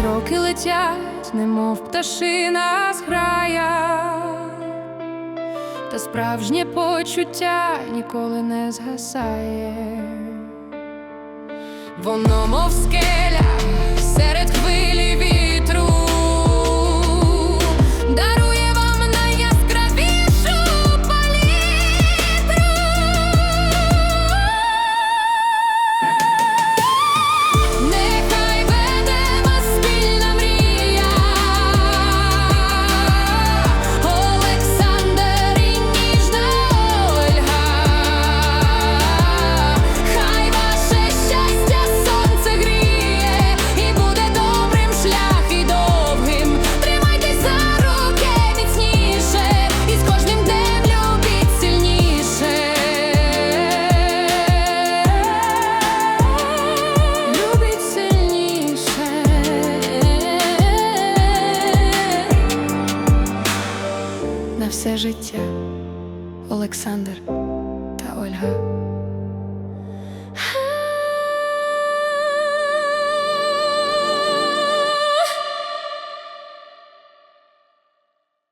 роки летять, немов пташина зграя, та справжнє почуття ніколи не згасає, воно мов скеля. життя Олександр та Ольга.